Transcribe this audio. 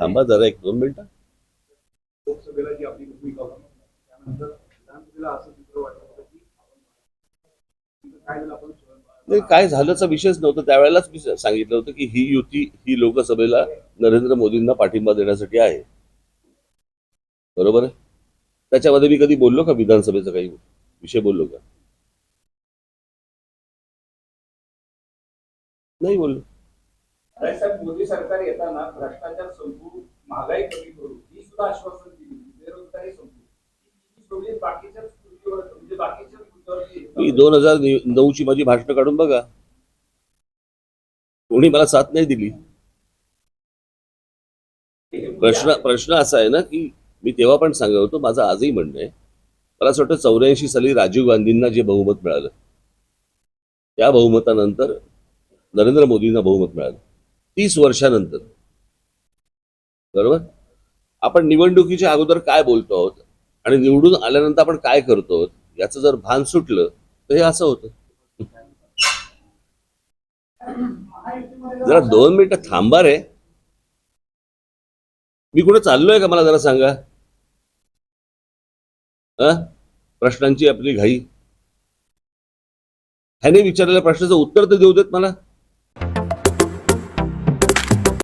थांबा जरा एक दोन मिनिटं. काय झालं नाही काय झाल्याचा विषयच नव्हता. त्यावेळेलाच मी सांगितलं होतं की ही युती ही लोकसभेला नरेंद्र मोदींना पाठिंबा देण्यासाठी आहे. बरोबर आहे? त्याच्यामध्ये मी कधी बोललो का विधानसभेचा काही? विषय बोललो का? नाही बोललो. साहेब मोदी सरकार येताना भ्रष्टाचार संपू महागाई कमी करू ही सुद्धा आश्वासन दिली. बेरोजगारी संपू. बाकीच्या म्हणजे बाकीच्या मी दोन हजार नऊ ची माझी भाषण काढून बघा. कोणी मला साथ नाही दिली. प्रश्न प्रश्न असा आहे ना की मी तेव्हा पण सांगत होतो माझं आजही म्हणणं आहे. मला असं वाटतं चौऱ्याऐंशी साली राजीव गांधींना जे बहुमत मिळालं त्या बहुमतानंतर नरेंद्र मोदींना बहुमत मिळालं. तीस वर्षानंतर. बरोबर? आपण निवडणुकीच्या अगोदर काय बोलतो आहोत आणि निवडून आल्यानंतर आपण काय करतो आहोत याचं जर भान सुटलं तर हे असं होतं. जरा दोन मिनिटं थांबा रे. मी कुठे चाललोय का मला जरा सांगा? अ? प्रश्नांची आपली घाई. ह्याने विचारलेल्या प्रश्नाचं उत्तर तर देऊ देत मला.